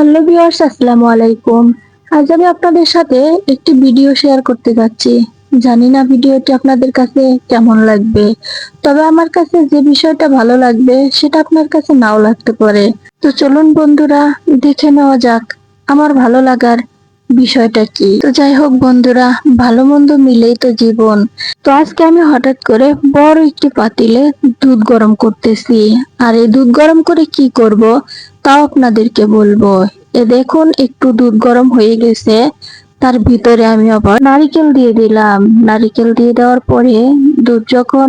Hello viewers, আসসালামু আলাইকুম। আজ আমি আপনাদের সাথে একটি ভিডিও শেয়ার করতে যাচ্ছি। জানি না ভিডিওটি আপনাদের কাছে কেমন লাগবে, তবে আমার কাছে যে বিষয়টা ভালো লাগবে সেটা আপনার কাছে নাও লাগতে পারে। তো চলুন বন্ধুরা, দেখে নেওয়া যাক আমার ভালো লাগার বিষয়টা কি। তো যাই হোক বন্ধুরা, ভালো মন্দ মিলেই তো জীবন। তো আজকে আমি হঠাৎ করে বড় একটি পাতিলে দুধ গরম করতেছি। আর এই দুধ গরম করে কি করব তাও আপনাদেরকে বলব। এ দেখুন, একটু দুধ গরম হয়ে গেছে। তার ভিতরে আমি আবার নারিকেল দিয়ে দিলাম। নারিকেল দিয়ে দেওয়ার পরে দুধ যখন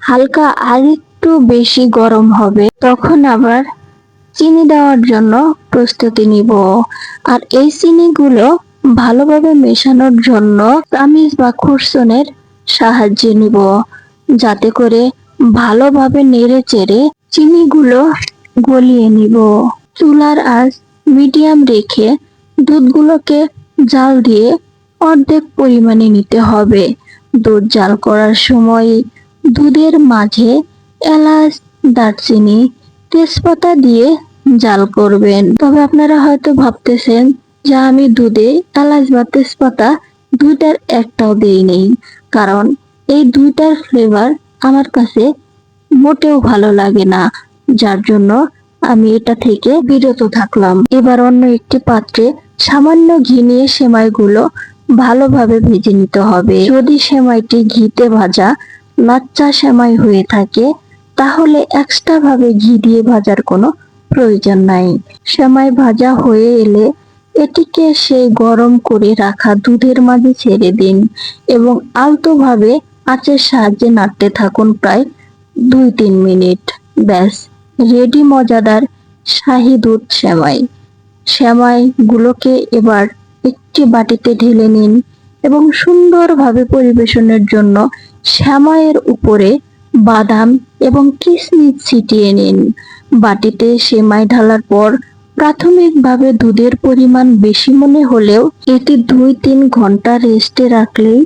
হালকা আর একটু বেশি গরম হবে, তখন আবার চিনি দেওয়ার জন্য প্রস্তুতি নিব। আর এই চিনিগুলো ভালোভাবে মেশানোর জন্য তামিজ বা খুরসনের সাহায্যে নিব। যাতে করে ভালোভাবে নেড়ে চেড়ে চিনিগুলো গলিয়ে নিব। চুলার আঁচ মিডিয়াম রেখে দুধগুলোকে জাল দিয়ে অর্ধেক পরিমাণে নিতে হবে। দুধ জাল করার সময় দুধের মাঝে এলাচ, দারচিনি, তেজপাতা দিয়ে জাল করবেন। তবে আপনারা হয়তো ভাবতেছেন যে আমি দুধে এলাচ বা তেজপাতা দুইটার একটাও দেই নেই। কারণ এই দুইটার ফ্লেভার আমার কাছে মোটেও ভালো লাগে না। যার জন্য আমি এটা থেকে বিরত থাকলাম। এবার অন্য একটি পাত্রে সামান্য ঘি নিয়ে সেমাইগুলো ভালোভাবে ভেজে নিতে হবে। যদি সেমাইটি ঘিতে ভাজা লাচ্চা সেমাই হয়ে থাকে, তাহলে এক্সট্রা ভাবে ঘি দিয়ে ভাজার কোনো প্রয়োজন নাই। সেমাই ভাজা হয়ে এলে এটিকে সেই গরম করে রাখা দুধের মাঝে ছেড়ে দিন এবং আলতোভাবে আঁচের সাহায্যে নাড়তে থাকুন প্রায় দুই তিন মিনিট। ব্যাস। রেডি মজাদার শাহি দুধ সেমাই সেমাই গুলোকে এবার একটি বাটিতে ঢেলে নিন এবং সুন্দরভাবে পরিবেশনের জন্য সেমাইয়ের উপরে বাদাম এবং কিশমিশ ছিটিয়ে নিন। বাটিতে সেমাই ঢালার পর প্রাথমিকভাবে দুধের পরিমাণ বেশি মনে হলেও এটি দুই তিন ঘণ্টা রেস্টে রাখলেই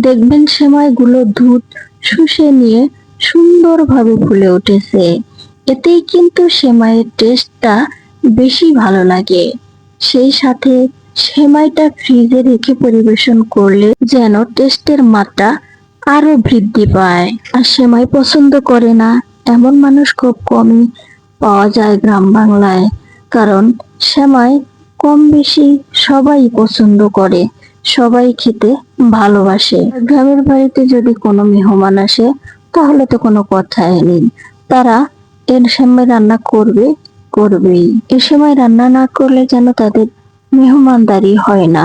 দেখবেন সেমাইগুলো দুধ শুষে নিয়ে সুন্দরভাবে ফুলে উঠেছে। এতেই কিন্তু সেমাইয়ের টেস্টটা বেশি ভালো লাগে। সেই সাথে সেমাইটা ফ্রিজে রেখে পরিবেশন করলে যেন টেস্টের মাত্রা আরও বৃদ্ধি পায়। আর সেমাই পছন্দ করে না, এমন মানুষ খুব কমই পাওয়া যায় গ্রাম বাংলায়। কারণ সেমাই কম বেশি সবাই পছন্দ করে, সবাই খেতে ভালোবাসে। গ্রামের বাড়িতে যদি কোনো মেহমান আসে, তাহলে তো কোনো কথাই নেই। তারা এর সময় রান্না করবে, করবেই। এ সময় রান্না না করলে যেন তাদের মেহমানদারি হয় না।